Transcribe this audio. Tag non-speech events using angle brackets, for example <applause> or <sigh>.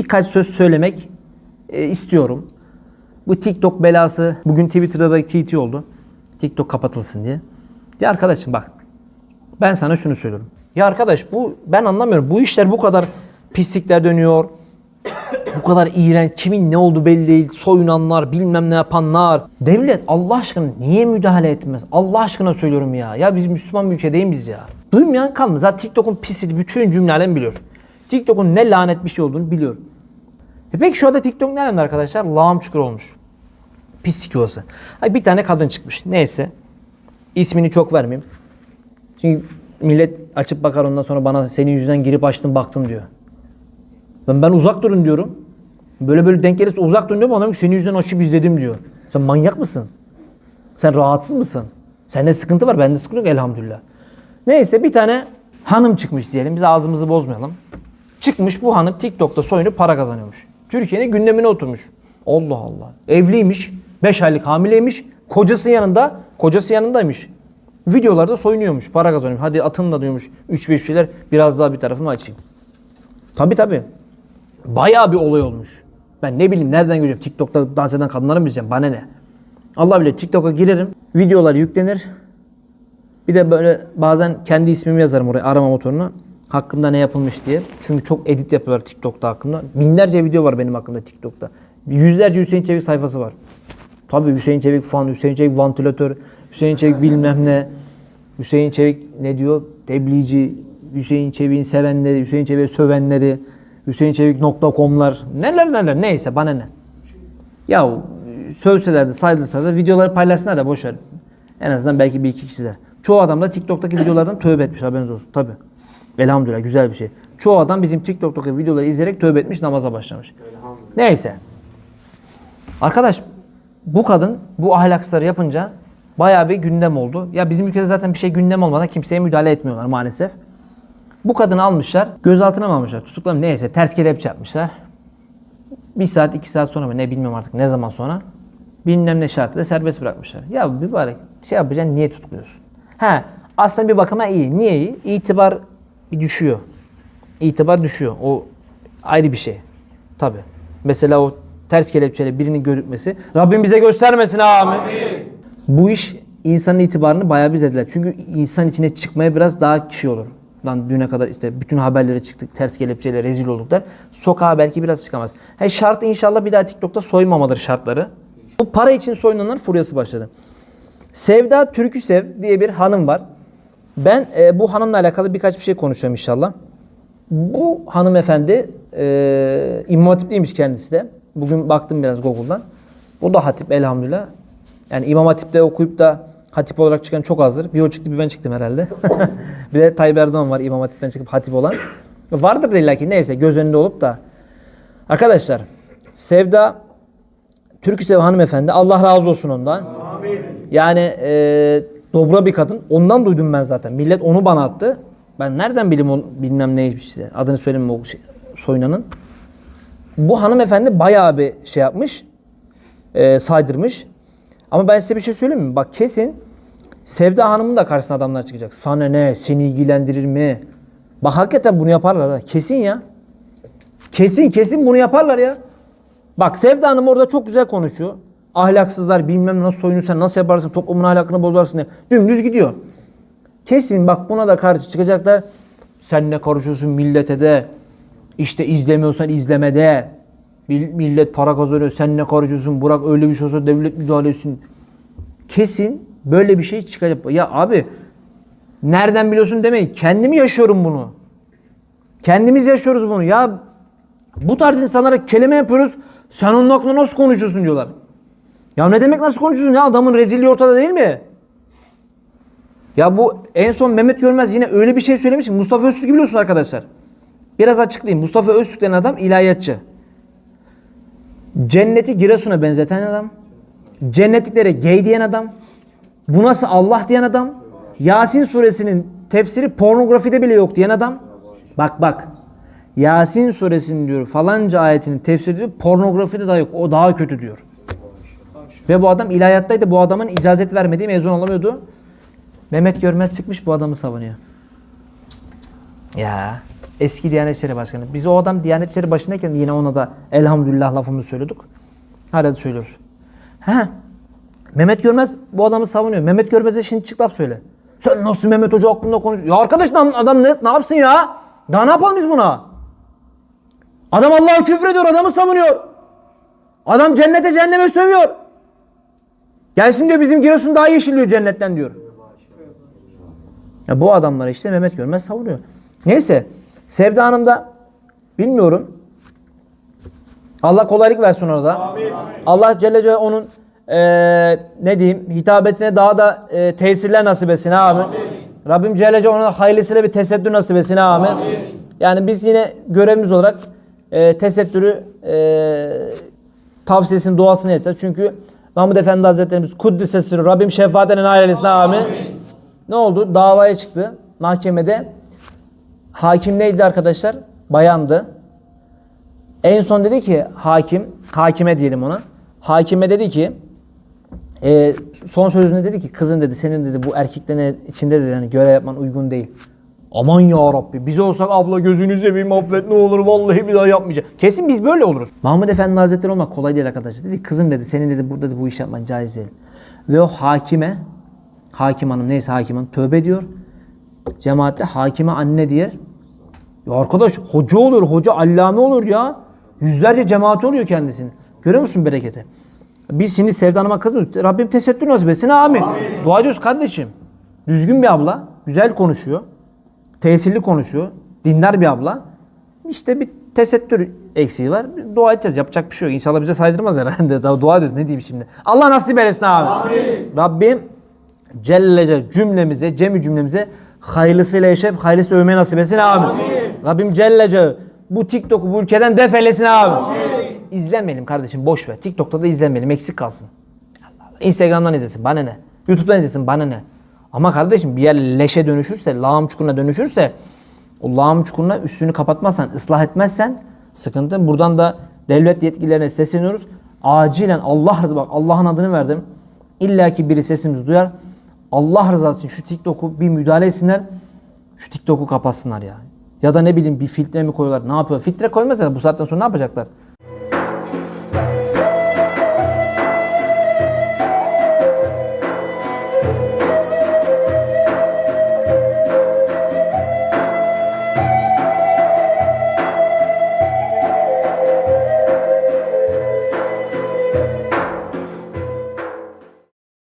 birkaç söz söylemek e, istiyorum. Bu TikTok belası bugün Twitter'da da TT oldu. TikTok kapatılsın diye. Ya arkadaşım bak ben sana şunu söylüyorum. Ya arkadaş bu ben anlamıyorum. Bu işler bu kadar pislikler dönüyor. <coughs> bu kadar iğrenç. Kimin ne oldu belli değil. Soyunanlar, bilmem ne yapanlar. Devlet Allah aşkına niye müdahale etmez? Allah aşkına söylüyorum ya. Ya biz Müslüman bir ülke değil miyiz ya? Duymayan kalmaz. Zaten TikTok'un pisliği bütün cümle alem biliyor. TikTok'un ne lanet bir şey olduğunu biliyor. E peki şu anda TikTok ne alemde arkadaşlar? Lağım çukur olmuş. Pislik olsa. Bir tane kadın çıkmış. Neyse. İsmini çok vermeyeyim. Çünkü millet açıp bakar ondan sonra bana senin yüzünden girip açtım baktım diyor. Ben, ben uzak durun diyorum. Böyle böyle denk gelirse uzak durun diyorum. Adam senin yüzünden açıp izledim diyor. Sen manyak mısın? Sen rahatsız mısın? Sende sıkıntı var. Bende sıkıntı yok elhamdülillah. Neyse bir tane hanım çıkmış diyelim. Biz ağzımızı bozmayalım. Çıkmış bu hanım TikTok'ta soyunup para kazanıyormuş. Türkiye'nin gündemine oturmuş. Allah Allah. Evliymiş. 5 aylık hamileymiş. Kocası yanında. Kocası yanındaymış. Videolarda soyunuyormuş. Para kazanıyormuş. Hadi atın da diyormuş. 3-5 şeyler biraz daha bir tarafımı açayım. Tabi tabi. Bayağı bir olay olmuş. Ben ne bileyim nereden göreceğim? TikTok'ta dans eden kadınları mı izleyeceğim? Bana ne? Allah bilir TikTok'a girerim. Videolar yüklenir. Bir de böyle bazen kendi ismimi yazarım oraya arama motoruna. Hakkımda ne yapılmış diye. Çünkü çok edit yapıyorlar TikTok'ta hakkımda. Binlerce video var benim hakkımda TikTok'ta. Yüzlerce Hüseyin Çevik sayfası var. Tabii Hüseyin Çevik fan, Hüseyin Çevik vantilatör, Hüseyin Çevik <laughs> bilmem ne. Hüseyin Çevik ne diyor? Tebliğci, Hüseyin Çevik'in sevenleri, Hüseyin Çevik'i sövenleri, Hüseyin Çevik.com'lar neler neler neyse bana ne. Ya sövseler de sayılırsa da videoları paylaşsınlar da boş ver. En azından belki bir iki kişi izler. Çoğu adam da TikTok'taki videolardan tövbe etmiş haberiniz olsun. Tabi. Elhamdülillah güzel bir şey. Çoğu adam bizim TikTok'taki videoları izleyerek tövbe etmiş namaza başlamış. Neyse. Arkadaş bu kadın bu ahlaksızları yapınca bayağı bir gündem oldu. Ya bizim ülkede zaten bir şey gündem olmadan kimseye müdahale etmiyorlar maalesef. Bu kadını almışlar, gözaltına mı almışlar, tutuklamış neyse ters kelepçe yapmışlar. Bir saat, iki saat sonra mı ne bilmiyorum artık ne zaman sonra bilmem ne şartıyla serbest bırakmışlar. Ya mübarek şey yapacaksın niye tutukluyorsun? Ha aslında bir bakıma iyi. Niye iyi? İtibar bir düşüyor. İtibar düşüyor. O ayrı bir şey. Tabi. Mesela o ters kelepçeyle birinin gözükmesi Rabbim bize göstermesin amin. Bu iş insanın itibarını bayağı bir zediler. Çünkü insan içine çıkmaya biraz daha kişi olur. Lan düne kadar işte bütün haberlere çıktık, ters kelepçeyle rezil olduk der. Sokağa belki biraz çıkamaz. He şart inşallah bir daha TikTok'ta soymamaları şartları. Bu para için soyunanlar furyası başladı. Sevda Türküsev diye bir hanım var. Ben e, bu hanımla alakalı birkaç bir şey konuşacağım inşallah. Bu hanımefendi e, İmam Hatipliymiş kendisi de. Bugün baktım biraz Google'dan. O da hatip elhamdülillah. Yani İmam Hatip'te okuyup da hatip olarak çıkan çok azdır. Bir o çıktı bir ben çıktım herhalde. <laughs> bir de Tayyip Erdoğan var İmam Hatip'ten çıkıp hatip olan. Vardır da ki neyse göz önünde olup da. Arkadaşlar Sevda Türküsev hanımefendi Allah razı olsun ondan. Yani e, dobra bir kadın. Ondan duydum ben zaten. Millet onu bana attı. Ben nereden bileyim o bilmem neymiş işte. Adını söyleyeyim o şey, soyunanın. Bu hanımefendi bayağı bir şey yapmış. E, saydırmış. Ama ben size bir şey söyleyeyim mi? Bak kesin Sevda Hanım'ın da karşısına adamlar çıkacak. Sana ne? Seni ilgilendirir mi? Bak hakikaten bunu yaparlar ha. Kesin ya. Kesin kesin bunu yaparlar ya. Bak Sevda Hanım orada çok güzel konuşuyor. Ahlaksızlar bilmem nasıl soyunu sen nasıl yaparsın toplumun ahlakını bozarsın diye. Dümdüz gidiyor. Kesin bak buna da karşı çıkacaklar. Sen ne karışıyorsun millete de. İşte izlemiyorsan izlemede. Mil- Millet para kazanıyor. Sen ne karışıyorsun? Bırak öyle bir şey olsa devlet müdahale etsin. Kesin böyle bir şey çıkacak. Ya abi nereden biliyorsun demeyin. Kendimi yaşıyorum bunu. Kendimiz yaşıyoruz bunu. Ya bu tarz insanlara kelime yapıyoruz. Sen onun hakkında nasıl konuşuyorsun diyorlar. Ya ne demek nasıl konuşuyorsun ya adamın rezilliği ortada değil mi? Ya bu en son Mehmet Görmez yine öyle bir şey söylemiş ki Mustafa Öztürk'ü biliyorsunuz arkadaşlar. Biraz açıklayayım. Mustafa Öztürk denen adam ilahiyatçı. Cenneti Giresun'a benzeten adam. Cennetliklere gay diyen adam. Bu nasıl Allah diyen adam. Yasin suresinin tefsiri pornografide bile yok diyen adam. Bak bak. Yasin suresinin diyor falanca ayetinin tefsiri pornografide daha yok. O daha kötü diyor. Ve bu adam ilahiyattaydı. Bu adamın icazet vermediği mezun olamıyordu. Mehmet Görmez çıkmış bu adamı savunuyor. Ya. Eski Diyanet İşleri Başkanı. Biz o adam Diyanet İşleri başındayken yine ona da elhamdülillah lafımızı söyledik. Hala da söylüyoruz. He. Mehmet Görmez bu adamı savunuyor. Mehmet Görmez'e şimdi çık laf söyle. Sen nasıl Mehmet Hoca hakkında konuşuyorsun? Ya arkadaş adam ne, ne yapsın ya? Daha ne yapalım biz buna? Adam Allah'a küfür ediyor, adamı savunuyor. Adam cennete cehenneme sövüyor. Gelsin diyor bizim Giresun daha yeşilliyor cennetten diyor. Ya bu adamları işte Mehmet Görmez savunuyor. Neyse Sevda Hanım da bilmiyorum. Allah kolaylık versin orada. Allah Celle Celaluhu onun eee, ne diyeyim hitabetine daha da eee, tesirler nasip etsin. Amin. Rabbim Celle Celaluhu ona hayırlısıyla bir tesettür nasip etsin. Amin. Yani biz yine görevimiz olarak eee tesettürü eee tavsiyesini, duasını edeceğiz. Çünkü Mahmud Efendi Hazretlerimiz Kuddise sırrı Rabbim şefaatine nail eylesin. Amin. Ne oldu? Davaya çıktı mahkemede. Hakim neydi arkadaşlar? Bayandı. En son dedi ki hakim, hakime diyelim ona. Hakime dedi ki e, son sözünde dedi ki kızım dedi senin dedi bu erkeklerin içinde dedi yani görev yapman uygun değil. Aman ya Rabbi biz olsak abla gözünü seveyim affet ne olur vallahi bir daha yapmayacağım. Kesin biz böyle oluruz. Mahmud Efendi Hazretleri olmak kolay değil arkadaşlar. Dedi kızım dedi senin dedi burada dedi, bu iş yapman caiz değil. Ve o hakime hakim hanım neyse hakim hanım tövbe ediyor. Cemaatte hakime anne diyer. Ya arkadaş hoca olur, hoca allame olur ya. Yüzlerce cemaati oluyor kendisinin. Görüyor musun bereketi? Biz şimdi Sevda Hanım'a kızmıyoruz. Rabbim tesettür nasip etsin. Amin. Dua ediyoruz kardeşim. Düzgün bir abla. Güzel konuşuyor. Tesirli konuşuyor. Dindar bir abla. İşte bir tesettür eksiği var. Dua edeceğiz. Yapacak bir şey yok. İnşallah bize saydırmaz herhalde. <laughs> Daha dua ediyoruz. Ne diyeyim şimdi? Allah nasip eylesin abi. Rabbim Celle cümlemize, cemi cümlemize hayırlısıyla yaşayıp hayırlısı övmeyi nasip etsin amin. Rabbim Celle Celle bu TikTok'u bu ülkeden defelesin abi. İzlemeyelim kardeşim boş ver. TikTok'ta da izlemeyelim eksik kalsın. Allah Allah. Instagram'dan izlesin bana ne? YouTube'dan izlesin bana ne? Ama kardeşim bir yer leşe dönüşürse, lağım çukuruna dönüşürse o lağım çukuruna üstünü kapatmazsan, ıslah etmezsen sıkıntı. Buradan da devlet yetkililerine sesleniyoruz. Acilen Allah rızası bak Allah'ın adını verdim. İlla ki biri sesimizi duyar. Allah rızası için şu TikTok'u bir müdahale etsinler. Şu TikTok'u kapatsınlar ya. Ya da ne bileyim bir filtre mi koyuyorlar? Ne yapıyor? Filtre koymazlar. Bu saatten sonra ne yapacaklar?